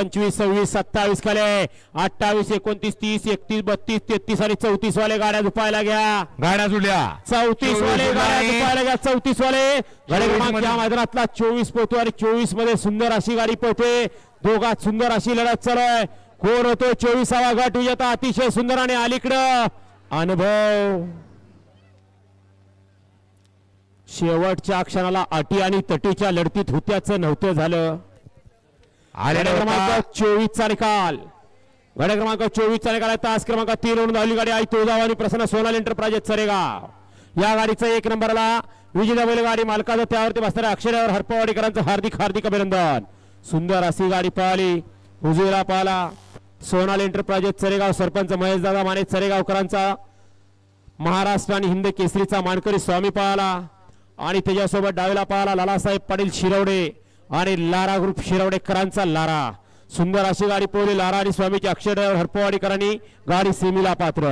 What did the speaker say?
पंचवीस सव्वीस सत्तावीस खाले अठ्ठावीस एकोणतीस तीस एकतीस बत्तीस तेहतीस आणि चौतीस वाले गाड्या झुपायला घ्या. गाड्या जुडल्या चौतीस वाले गाड्या. झुपायला घ्या. चौतीस वाले. या मैदानातला चोवीस पोहतो आणि चोवीसमध्ये सुंदर अशी गाडी पळते. दोघात सुंदर अशी लढत चालू आहे कोण होतो? चोवीसावा गट विजेता अतिशय सुंदर आणि अलीकडं अनुभव. शेवटच्या क्षणाला अटी आणि तटीच्या लढतीत होत्याचं नव्हतं झालं. होता. क्रमांक चोवीस चा निकाल. गाडी क्रमांक चोवीस चा निकाल आहे. तास क्रमांक तीन म्हणून धावली गाडी आई तुळजाव आणि प्रसन्न सोनाल एंटरप्राइजेस चरेगाव. या गाडीचा एक नंबरला विजेता बैलगाडी मालकाचं त्यावरती बसणाऱ्या अक्षरावर हरपवाडीकरांचं हार्दिक हार्दिक अभिनंदन. सुंदर अशी गाडी पळाली उजवीला पळाला सोनाल एंटरप्राइजेस चरेगाव सरपंच महेशदादा माने चरेगावकरांचा. महाराष्ट्र आणि हिंद केसरीचा मानकरी स्वामी पळाला आणि त्याच्यासोबत डावीला पळाला लालासाहेब पाटील शिरवडे. आणि लारा ग्रुप शिरवडेकरांचा लारा. सुंदर अशी गाडी पोहली लारा आणि स्वामीची अक्षर हरपवाडीकरांनी गाडी सेमीला पात्र.